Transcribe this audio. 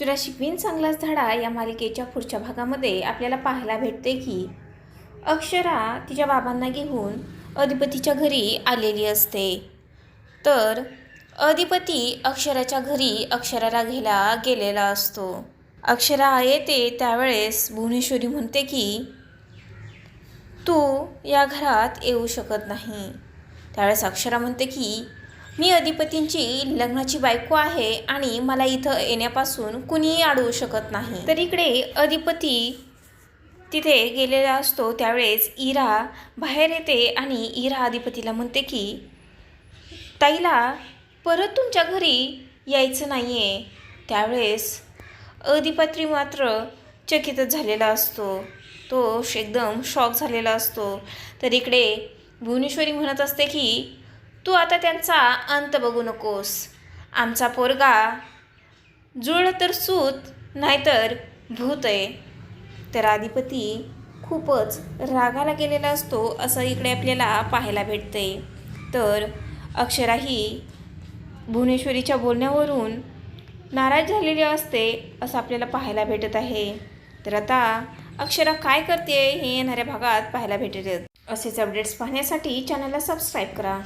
तुला शिकवीन चांगलाच धडा या मालिकेच्या पुढच्या भागामध्ये आपल्याला पाहायला भेटते की अक्षरा तिच्या बाबांना घेऊन अधिपतीच्या घरी आलेली असते. तर अधिपती अक्षराच्या घरी अक्षराला घ्यायला गेलेला असतो. अक्षरा येते त्यावेळेस भुवनेश्वरी म्हणते की तू या घरात येऊ शकत नाही. त्यावेळेस अक्षरा म्हणते की मी अधिपतींची लग्नाची बायको आहे आणि मला इथं येण्यापासून कुणीही अडवू शकत नाही. तर इकडे अधिपती तिथे गेलेला असतो. त्यावेळेस इरा बाहेर येते आणि इरा अधिपतीला म्हणते की ताईला परत तुमच्या घरी यायचं नाही आहे त्यावेळेस अधिपत्री मात्र चकितच झालेला असतो. तो एकदम शॉक झालेला असतो. तर इकडे भुवनेश्वरी म्हणत असते की तू आता त्यांचा अंत बघू नकोस. आमचा पोरगा जुळलं तर सूत नाहीतर भूत आहे. तर अधिपती खूपच रागाला गेलेला असतो असं इकडे आपल्याला पाहायला भेटते तर अक्षरा ही भुवनेश्वरीच्या बोलण्यावरून नाराज झालेली असते असं आपल्याला पाहायला भेटत आहे. तर आता अक्षरा काय करते हे येणाऱ्या भागात पाहायला भेटत असेच अपडेट्स पाहण्यासाठी चॅनलला सबस्क्राईब करा.